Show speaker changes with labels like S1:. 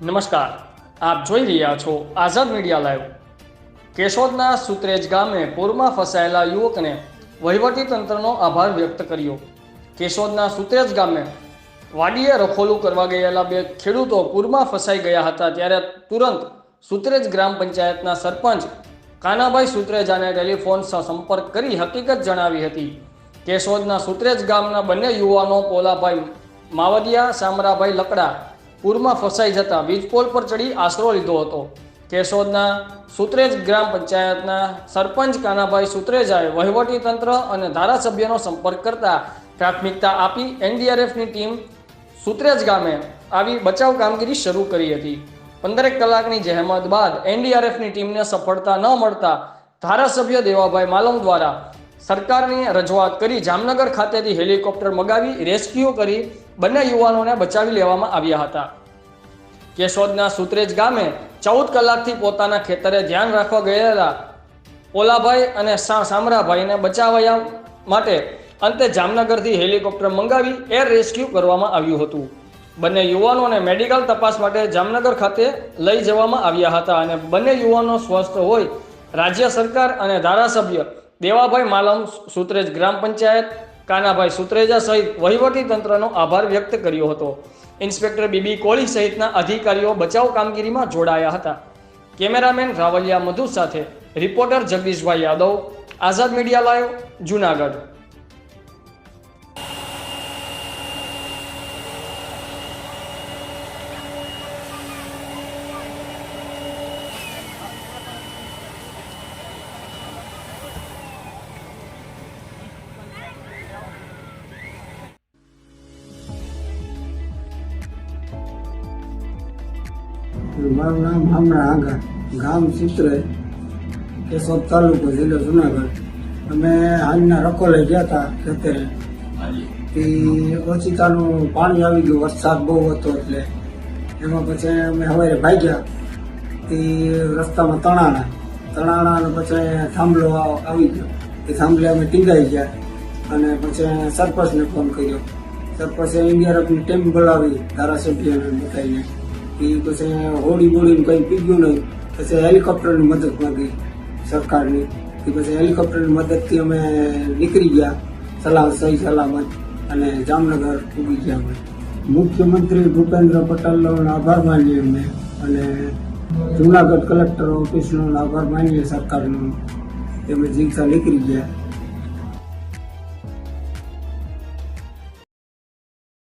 S1: નમસ્કાર, આપ જોઈ રહ્યા છો આઝાદ મીડિયા લાઈવ. કેશોદના સુત્રેજ ગામે પૂરમાં ફસાયેલા યુવકને વહીવટી તંત્રનો આભાર વ્યક્ત કર્યો. કેશોદના સુત્રેજ ગામે વાડીએ રખોલું કરવા ગયેલા બે ખેડૂતો પૂરમાં ફસાઈ ગયા હતા ત્યારે તુરંત સુત્રેજ ગ્રામ પંચાયતના સરપંચ કાનાભાઈ સુત્રેજાને ટેલિફોન સંપર્ક કરી હકીકત જણાવી હતી. કેશોદના સુત્રેજ ગામના બંને યુવાનો પોલાભાઈ માવડિયા શામરાભાઈ લકડા પૂરમાં ફસાઈ જતા વીજપોલ પર ચડી આશરો લીધો હતો. કેશોદના સુત્રેજ ગ્રામ પંચાયતના સરપંચ કાનાભાઈ સુત્રેજાએ વહીવટી તંત્ર અને ધારાસભ્યનો સંપર્ક કરતા પ્રાથમિકતા આપી એનડીઆરએફની ટીમ સુત્રેજ ગામે આવી બચાવ કામગીરી શરૂ કરી હતી. પંદરેક કલાકની જહેમત બાદ એનડીઆરએફની ટીમને સફળતા ન મળતા ધારાસભ્ય દેવાભાઈ માલમ દ્વારા સરકારની રજૂઆત કરી, જામનગર ખાતેથી હેલિકોપ્ટર મગાવી, રેસ્ક્યુ કરી બંને યુવાનોને બચાવી લેવામાં આવ્યા હતા. કેશોદના સુત્રેજ ગામે ચૌદ કલાકથી પોતાના ખેતરે ધ્યાન રાખવા ગયેલા ઓલાભાઈ અને સામરાભાઈને બચાવવા માટે અંતે જામનગરથી હેલિકોપ્ટર મંગાવી એર રેસ્ક્યુ કરવામાં આવ્યું હતું. બંને યુવાનોને મેડિકલ તપાસ માટે જામનગર ખાતે લઈ જવામાં આવ્યા હતા અને બંને યુવાનો સ્વસ્થ હોય, રાજ્ય સરકાર અને ધારાસભ્ય દેવાભાઈ માલમ સુત્રેજ ગ્રામ પંચાયત, કાનાભાઈ સુત્રેજા સહિત વહીવટી તંત્રનો આભાર વ્યક્ત કર્યો હતો. ઇન્સ્પેક્ટર બીબી કોળી સહિતના અધિકારીઓ બચાવ કામગીરીમાં જોડાયા હતા. કેમેરામેન રાવલિયા મધુ સાથે રિપોર્ટર જગદીશભાઈ યાદવ, આઝાદ મીડિયા લાઈવ, જુનાગઢ.
S2: મારું નામ હમણાં આંગા ગામ ચિત્રે, કેશોદ તાલુકો જિલ્લો જુનાગઢ. અમે હાલના રકોલે ગયા હતા ખેતરે. તે ઓચિતાનું પાણી આવી ગયું, વરસાદ બહુ હતો એટલે. એમાં પછી અમે હવે ભાગ્યા. તે રસ્તામાં તણાણા તણાણા અને પછી થાંભલો આવી ગયો. એ થાંભલે અમે ટીંગાઈ ગયા અને પછી સરપંચને ફોન કર્યો. સરપંચે ઇન્ડિયાની ટીમ બોલાવી ધારાસભ્યને બતાવીને. એ પછી હોડી બોડીને કંઈ પીગ્યું નહીં. પછી હેલિકોપ્ટરની મદદ માંગી સરકારની. એ પછી હેલિકોપ્ટરની મદદથી અમે નીકળી ગયા સલામ સહી સલામત અને જામનગર પૂગી ગયા અમે. મુખ્યમંત્રી ભૂપેન્દ્ર પટેલનો આભાર માનીએ અમે અને જુનાગઢ કલેક્ટર ઓફિસનો આભાર માનીએ સરકારનો. એમ જીક્ષા નીકળી ગયા.